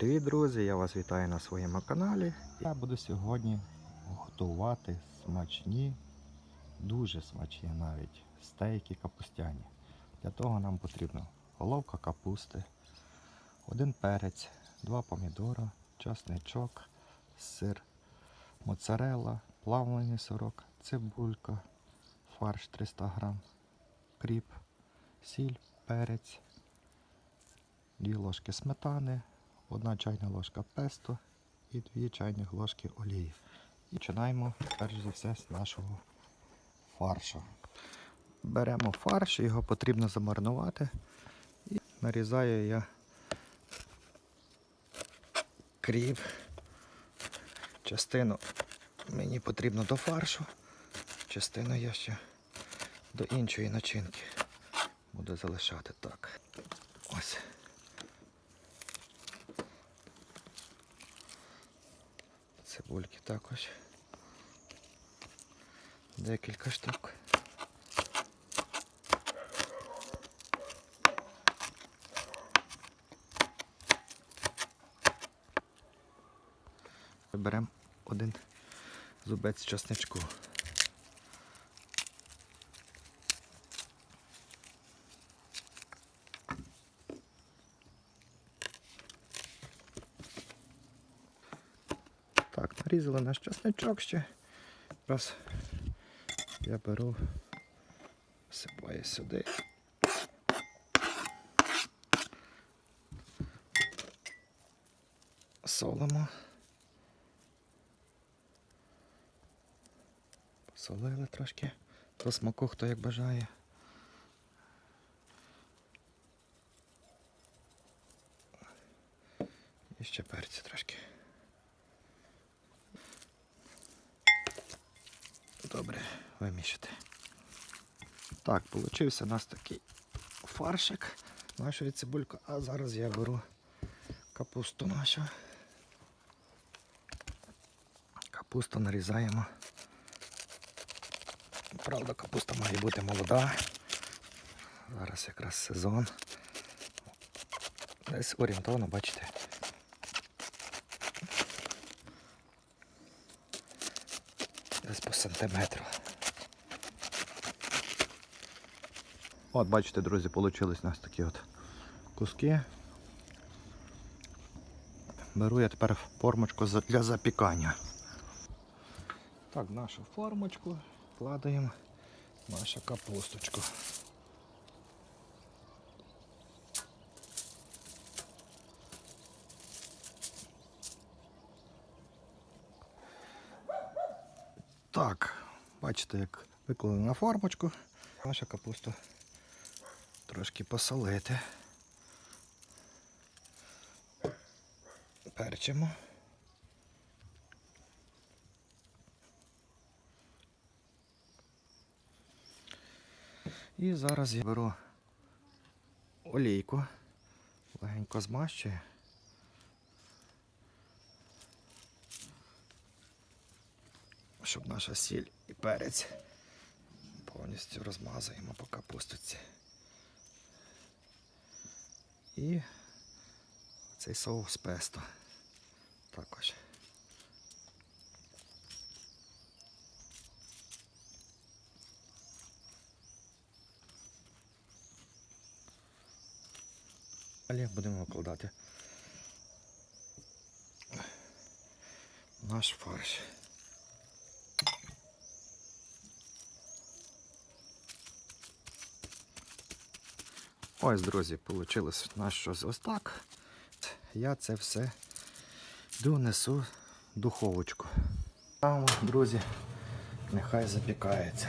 Привіт, друзі! Я вас вітаю на своєму каналі. Я буду сьогодні готувати смачні, дуже смачні навіть стейки капустяні. Для того нам потрібно головка капусти, один перець, два помідора, часничок, сир, моцарелла, плавлений сирок, цибулька, фарш 300 грам, кріп, сіль, перець, дві ложки сметани, одна чайна ложка песто і дві чайних ложки олії. І починаємо перш за все з нашого фаршу. Беремо фарш, його потрібно замаринувати. І нарізаю я кріп. Частину мені потрібно до фаршу, частину я ще до іншої начинки буду залишати так. Ось. Цибульки також. Декілька штук. Беремо один зубець часничку. Так, нарізали наш часничок ще. Раз я беру, всипаю сюди. Солимо. Посолили трошки. До смаку, хто як бажає. І ще перцю трошки. Добре, вимішати. Так, получився у нас такий фаршик нашої цибульки. А зараз я беру капусту нашу. Капусту нарізаємо. Правда, капуста має бути молода. Зараз якраз сезон. Десь орієнтовно, бачите. Десь по сантиметру. От, бачите, друзі, вийшли у нас такі от куски. Беру я тепер формочку для запікання. Так, нашу формочку вкладаємо нашу капусточку. Так, бачите, як виклали на формочку. Нашу капусту трошки посолити. Перчимо. І зараз я беру олійку, легенько змащую. Щоб наша сіль і перець повністю розмазуємо по капустиці. І цей соус песто також. Далі будемо викладати наш фарш. Ось, друзі, вийшло у нас щось ось так. Я це все донесу в духовочку. Там, друзі, нехай запікається.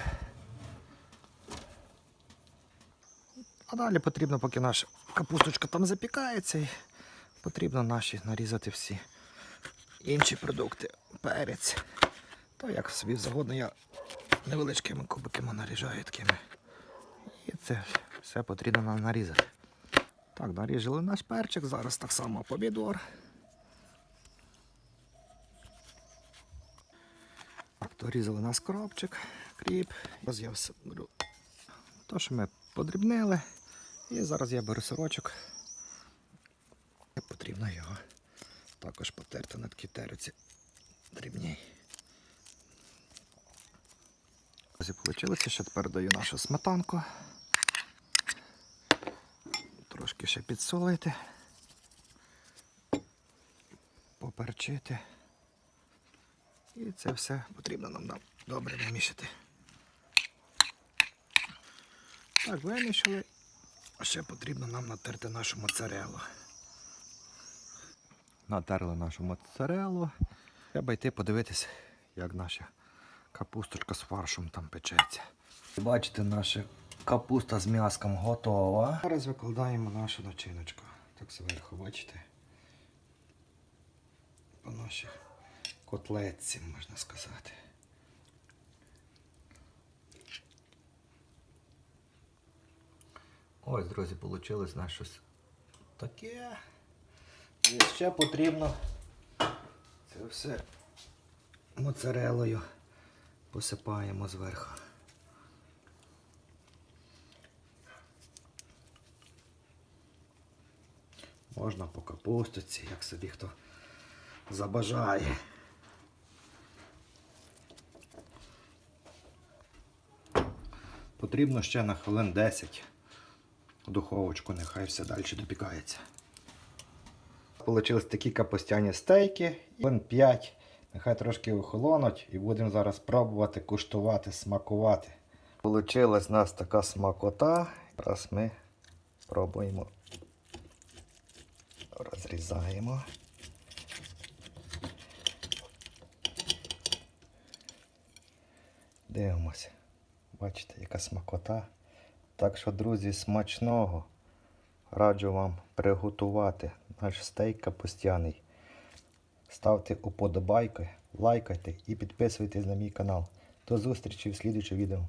А далі потрібно, поки наша капусточка там запікається, потрібно наші нарізати всі інші продукти. Перець. То як собі завгодно я невеличкими кубиками наріжаю такими. І це все потрібно нам нарізати. Так, наріжали наш перчик, зараз так само помідор. Так, дорізали наш кропчик, кріп. Зараз я все беру. То, що ми подрібнили. І зараз я беру сирочок. Потрібно його також потерти на такій терці дрібній. Ось і вийшло, ще тепер даю нашу сметанку. Трошки ще підсолити. Поперчити. І це все потрібно нам добре вимішати. Так, вимішали. Ще потрібно нам натерти нашу моцарелу. Натерли нашу моцарелу. Треба йти подивитися, як наша капусточка з фаршем там печеться. Бачите, наша капуста з м'яском готова. Зараз викладаємо нашу начиночку. Так зверху, бачите? По нашій котлетці, можна сказати. Ось, друзі, вийшло у щось таке. І ще потрібно це все моцарелою посипаємо зверху. Можна по капустиці, як собі хто забажає. Потрібно ще на хвилин 10 в духовочку, нехай все далі допікається. Получились такі капустяні стейки. Хвилин 5. Нехай трошки охолонуть і будемо зараз пробувати куштувати, смакувати. Получилась у нас така смакота. Зараз ми спробуємо. Розрізаємо. Дивимося. Бачите, яка смакота. Так що, друзі, смачного. Раджу вам приготувати наш стейк капустяний. Ставте уподобайки, лайкайте і підписуйтесь на мій канал. До зустрічі в слідчому відео.